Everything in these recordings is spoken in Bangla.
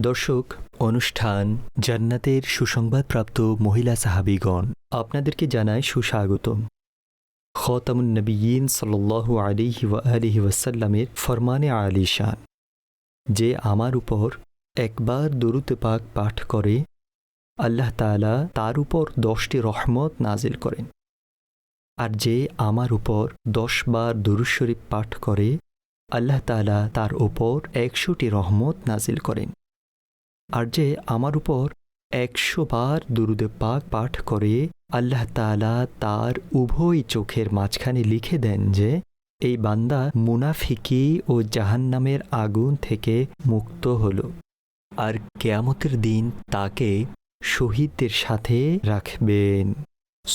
দর্শক, অনুষ্ঠান জান্নাতের সুসংবাদপ্রাপ্ত মহিলা সাহাবিগণ আপনাদেরকে জানায় সুস্বাগতম। খতামুন নবীন সাল্লু আলিহি আলিহি ওয়াসাল্লামের ফরমানে আলিশান যে আমার উপর একবার দরুদ পাক পাঠ করে, আল্লাহ তাআলা তার উপর দশটি রহমত নাজিল করেন। আর যে আমার উপর দশ বার শরীফ পাঠ করে, আল্লাহ তাআলা তার উপর একশোটি রহমত নাজিল করেন। আর যে আমার উপর একশো বার দুরুদে পাক পাঠ করে, আল্লাহ তাআলা তার উভয় চোখের মাঝখানে লিখে দেন যে, এই বান্দা মুনাফিকি ও জাহান্নামের আগুন থেকে মুক্ত হল। আর কেয়ামতের দিন তাকে শহীদদের সাথে রাখবেন।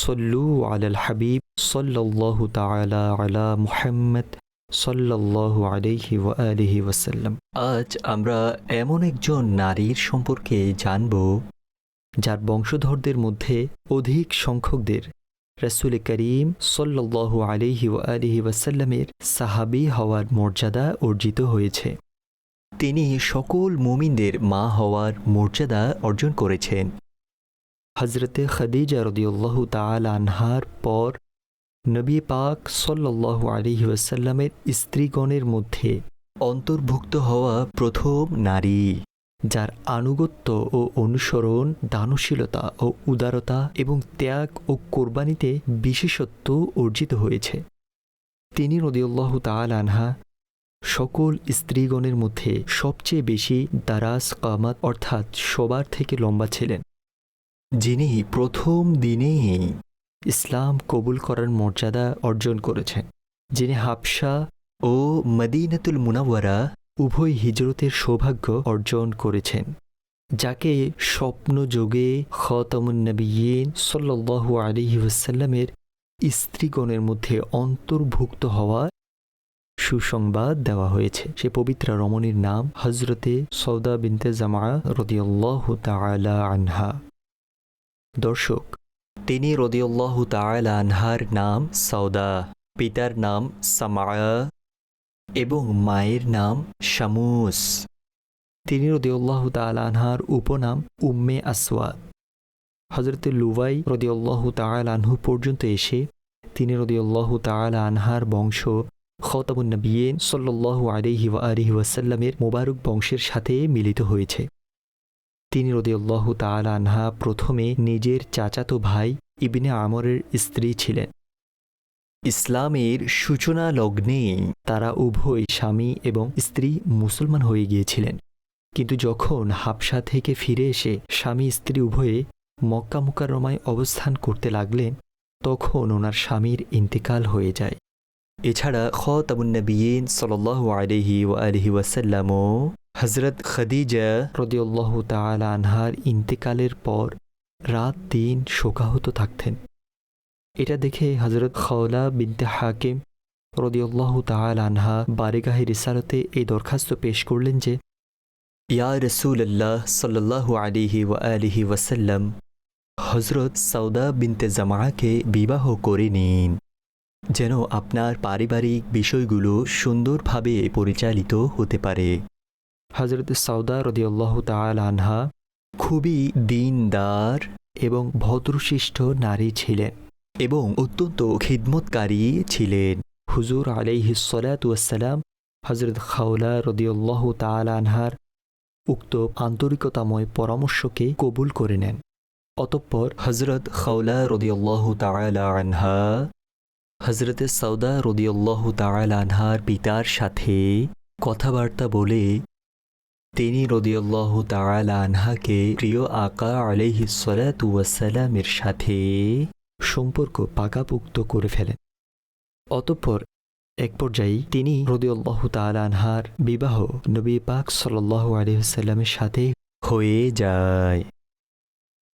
সল্লু আলাল হাবিব সল্লাল্লাহু তাআলা আলা মুহাম্মদ সল্লাল্লাহু আলাইহি ওয়া আলিহি ওয়াসাল্লাম। আজ আমরা এমন একজন নারীর সম্পর্কে জানব, যার বংশধরদের মধ্যে অধিক সংখ্যকদের রসুল করিম আলাইহি ওয়া আলিহি ওয়াসাল্লামের সাহাবি হওয়ার মর্যাদা অর্জিত হয়েছে। তিনি সকল মুমিনদের মা হওয়ার মর্যাদা অর্জন করেছেন। হজরতে খদিজা রদিউল্লাহ তাল আনহার পর নবী পাক সল্লাহ আলিহি ওয়াসাল্লামের স্ত্রীগণের মধ্যে অন্তর্ভুক্ত হওয়া প্রথম নারী, যার আনুগত্য ও অনুসরণ, দানশীলতা ও উদারতা এবং ত্যাগ ও কোরবানিতে বিশেষত্ব অর্জিত হয়েছে। তিনি রদিউল্লাহ তাল আনহা সকল স্ত্রীগণের মধ্যে সবচেয়ে বেশি দারাজ কামাত অর্থাৎ সবার থেকে লম্বা ছিলেন। যিনি প্রথম দিনেই ইসলাম কবুল করার মর্যাদা অর্জন করেছেন, যিনি হাবসা ও মদিনাতুল মুনাওয়ারা উভয় হিজরতের সৌভাগ্য অর্জন করেছেন, যাকে স্বপ্নযোগে খতমুন্নবীন সাল্লু আলিহি ওসাল্লামের স্ত্রীগণের মধ্যে অন্তর্ভুক্ত হওয়া সুসংবাদ দেওয়া হয়েছে। সে পবিত্রা রমণীর নাম হজরতে সৌদা বিনতে জামা রদিয়াল্লাহ তালা আনহা। দর্শক, তিনি রদিউল্লাহ তাল আনহার নাম সৌদা পিতার নাম সামায়া এবং মায়ের নাম শামুস। তিনি রদিউল্লাহ তাল আনহার উপনাম উম্মে আসওয়াদ। হজরত লুবাই রদিউল্লাহ তাল আনহু পর্যন্ত এসে তিনি রদিউল্লাহ তাল আনহার বংশ খতাবুন্নবিয়েন সল্লাহ আলিহি আলিহি ওয়াসাল্লামের মোবারক বংশের সাথে মিলিত হয়েছে। তিনি রদিউল্লাহ তাল আনহা প্রথমে নিজের চাচাতো ভাই ইবিনে আমরের স্ত্রী ছিলেন। ইসলামের সূচনা লগ্নে তারা উভয় স্বামী এবং স্ত্রী মুসলমান হয়ে গিয়েছিলেন। কিন্তু যখন হাবসা থেকে ফিরে এসে স্বামী স্ত্রী উভয়ে মক্কা মুকাররমায় অবস্থান করতে লাগলেন, তখন ওনার স্বামীর ইন্তেকাল হয়ে যায়। এছাড়া খতাবুন্নবীন সাল আলহি ওয়াসাল্লামও হজরত খদিজা রদিউল্লাহ তাল আনহার ইন্তেকালের পর রাত দিন শোকাহত থাকতেন। এটা দেখে হজরত খওলা বিনতে হাকিম রদিউল্লাহ তাল আনহা বারেগাহে রিসালতে এই দরখাস্ত পেশ করলেন যে, ইয়া রসুল্লাহ সাল্লাহ আলিহি আলিহি ওয়াসাল্লাম হজরত সৌদা বিনতে জামাকে বিবাহ করে নিন, যেন আপনার পারিবারিক বিষয়গুলো সুন্দরভাবে পরিচালিত হতে পারে। হজরত সৌদা রদিউল্লাহ তাল আনহা খুবই দিনদার এবং ভদ্রশিষ্ট নারী ছিলেন এবং অত্যন্ত খিদমতকারী ছিলেন। হুজুর আলাইহিসালাম হজরত খাওলা রদিউল্লাহ তাল আনহার উক্ত আন্তরিকতাময় পরামর্শকে কবুল করে নেন। অতঃপর হজরত খাওলা রদিউল্লাহ তাল আনহা হজরত সৌদা রদিউল্লাহ তাল আনহার পিতার সাথে কথাবার্তা বলে তিনি রদিউল্লাহ তাল আনহাকে প্রিয় আকা আলহিসালামের সাথে সম্পর্ক পাকাপুক্ত করে ফেলেন। অতঃপর এক পর্যায়ে তিনি রদিউল্লাহ তাল আনহার বিবাহ নবী পাক সাল্লাহ আলহিসাল্লামের সাথে হয়ে যায়।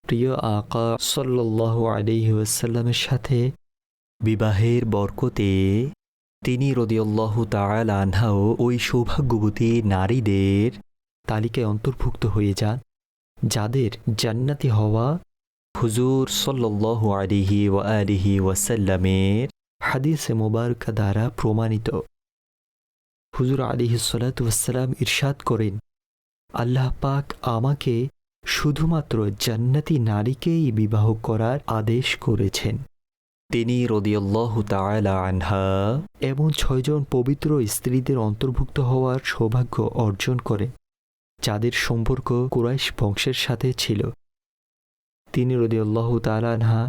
প্রিয় আকা সাল্লাহ আলহিউসাল্লামের সাথে বিবাহের বরকতে তিনি রদিউল্লাহ তাল আনহাও ওই সৌভাগ্যবতী নারীদের তালিকায় অন্তর্ভুক্ত হয়ে যান, যাদের জান্নাতি হওয়া হুজুর সাল্লাহ আলিহি ওয়া আলিহি ওয়াসাল্লামের হাদিসে মোবারকা দ্বারা প্রমাণিত। হুজুর আলী সালাতাম ইরশাদ করেন, আল্লাহ পাক আমাকে শুধুমাত্র জান্নাতি নারীকেই বিবাহ করার আদেশ করেছেন। তিনি রদিয়াল্লাহ তাআলা আনহা এমন ছয়জন পবিত্র স্ত্রীদের অন্তর্ভুক্ত হওয়ার সৌভাগ্য অর্জন করে যাদের সম্পর্ক কুরাইশ বংশের সাথে ছিল। তিনি রদিয়াল্লাহ তাআলা আনহা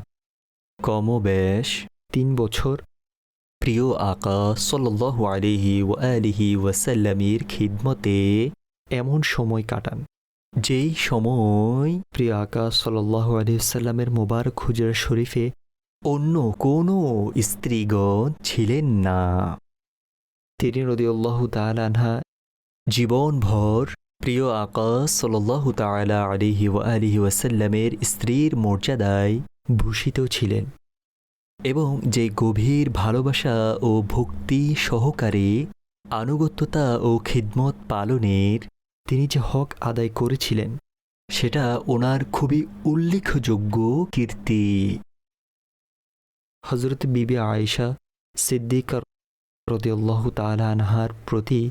কমবেশ তিন বছর প্রিয় আকা সাল্লাহ আলিহি ও আলিহি ওয়াসাল্লামের খিদমতে এমন সময় কাটান, যেই সময় প্রিয় আকা সাল্লাহ আলহিসাল্লামের মোবারক হুজরা শরীফে অন্য কোনো স্ত্রীগণ ছিলেন না। তিনি রদিউল্লাহ তালানহা জীবনভর প্রিয় আকা সাল্লাহ তালা আলিহি আলিহি ওয়াসাল্লামের স্ত্রীর মর্যাদায় ভূষিত ছিলেন এবং যে গভীর ভালোবাসা ও ভক্তি সহকারে আনুগত্যতা ও খিদমত পালনের তিনি যে হক আদায় করেছিলেন, সেটা ওনার খুবই উল্লেখযোগ্য কীর্তি। হজরত বিবি আয়েশা সিদ্দিক রদিয়াল্লাহ তালা আনহার প্রতি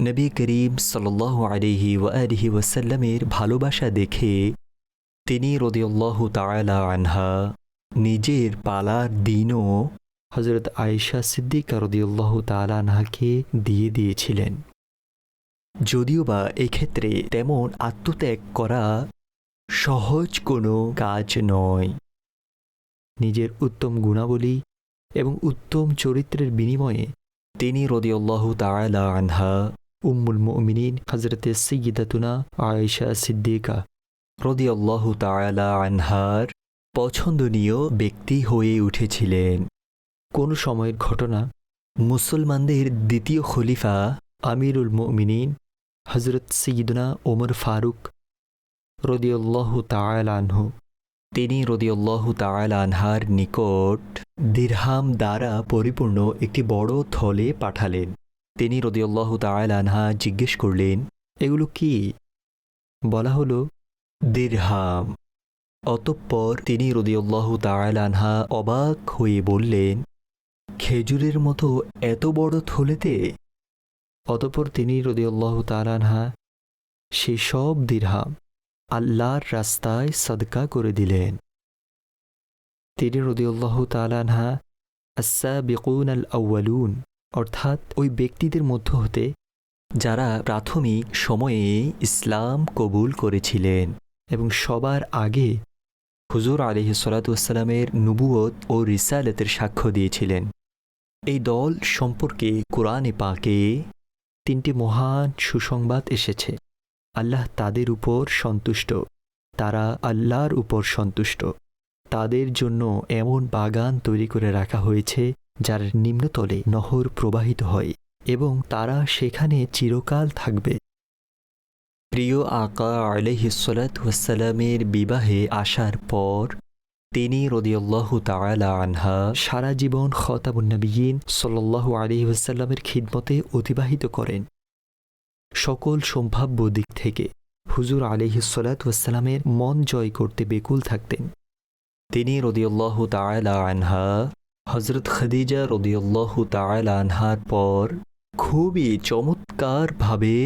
নবী করিম সাল্লাহ আলিহি ও আলিহি ওয়াসাল্লামের ভালোবাসা দেখে তিনি রদিয়াল্লাহ তালা আনহা নিজের পালার দিনও হজরত আয়েশা সিদ্দিক রদিউল্লাহ তালানহাকে দিয়ে দিয়েছিলেন। যদিও বা এক্ষেত্রে তেমন আত্মত্যাগ করা সহজ কোনো কাজ নয়। নিজের উত্তম গুণাবলী এবং উত্তম চরিত্রের বিনিময়ে তিনি রদিউল্লাহ তালা আনহা উম্মুল মুমিনিন হজরতে সৈয়দাতুনা আয়েশা সিদ্দিকা রদিউল্লাহ তালা আনহার পছন্দনীয় ব্যক্তি হয়ে উঠেছিলেন। কোন সময়ের ঘটনা, মুসলমানদের দ্বিতীয় খলিফা আমিরুল মুমিনিন হজরত সঈদনা ওমর ফারুক রদিউল্লাহ তায়ালানহু তিনি রদিউল্লাহ তায়ালানহার নিকট দিরহাম দ্বারা পরিপূর্ণ একটি বড় থলে পাঠালেন। তিনি রদিউল্লাহ তায়ালানহা জিজ্ঞেস করলেন, এগুলো কি? বলা হলো, দিরহাম। অতঃপর তিনি রদিউল্লাহ তায়ালানহা অবাক হয়ে বললেন, খেজুরের মতো এত বড় থলেতে? অতঃপর তিনি রদিউল্লাহ তালানহা সেই সব দিরহাম আল্লাহর রাস্তায় সদকা করে দিলেন। তিনি রদিউল্লাহ তালানহা আসা বেকুন আল আউ্বালুন অর্থাৎ ওই ব্যক্তিদের মধ্য হতে যারা প্রাথমিক সময়ে ইসলাম কবুল করেছিলেন এবং সবার আগে হুজুর আলি সালাতামের নুবুয়ত ও রিসালতের সাক্ষ্য দিয়েছিলেন। এই দল সম্পর্কে কোরআনে পাকে তিনটি মহান সুসংবাদ এসেছে। আল্লাহ তাদের উপর সন্তুষ্ট, তারা আল্লাহর উপর সন্তুষ্ট। তাদের জন্য এমন বাগান তৈরি করে রাখা হয়েছে যার নিম্নতলে নহর প্রবাহিত হয় এবং তারা সেখানে চিরকাল থাকবে। প্রিয় আকা আলহিসালামের বিবাহে আসার পর তিনি রদিয়াল্লাহ তালা আনহা সারা জীবন খতাবুন্নবীন সাল্লাহ আলিহাসাল্লামের খিদমতে অতিবাহিত করেন। সকল সম্ভাব্য দিক থেকে হুজুর আলিহিসাল্লামের মন জয় করতে বেকুল থাকতেন। তিনি রদিয়াল্লাহ তালা আনহা হজরত খদিজা রদিয়াল্লাহ তালা আনহার পর খুবই চমৎকারভাবে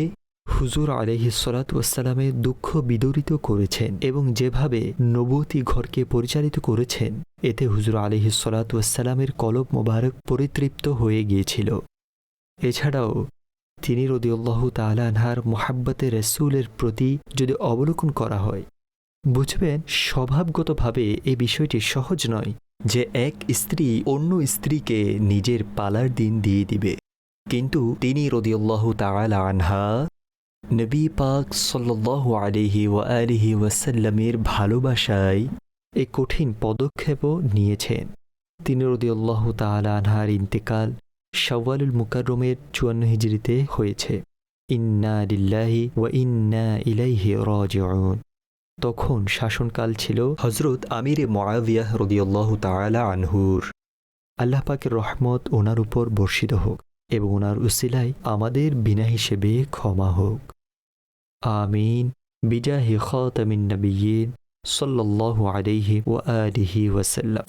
হুজুর আলহি সালাতামের দুঃখ বিদরিত করেছেন এবং যেভাবে নবতী ঘরকে পরিচালিত করেছেন, এতে হুজুর আলহি সালাতামের কলব মোবারক পরিতৃপ্ত হয়ে গিয়েছিল। এছাড়াও তিনি রদিউল্লাহ তালানহার মোহাব্বতে রসুলের প্রতি যদি অবলোকন করা হয়, বুঝবেন স্বভাবগতভাবে এই বিষয়টি সহজ নয়। যে এক স্ত্রী অন্য স্ত্রীকে নিজের পালার দিন দিয়ে দিবে। কিন্তু তিনি রদিউল্লাহ তালা আনহা, নবী পাক সাল্লাহ আলিহি ও আলিহি ওয়াসাল্লামের ভালোবাসায় এই কঠিন পদক্ষেপও নিয়েছেন। তিনি রদিউল্লাহ তালা আনহার ইন্তেকাল শাওয়ালুল মুকাররমের চুয়ান্ন হিজড়িতে হয়েছে। ইন্না লিল্লাহি ওয়া ইন্না ইলাইহি রাজিউন। তখন শাসনকাল ছিল হজরত আমির মরাবিয়াহ রদিয়াল্লাহ তালা আনহুর। আল্লাহ পাকের রহমত ওনার উপর বর্ষিত হোক এবং ওনার উসিলায় আমাদের বিনা হিসেবে ক্ষমা হোক। আমিন। বিজাহি খাতামিন নবিয়িন সাল্লাহ আলিহি ওয়া আলিহি ওয়াসাল্লাম।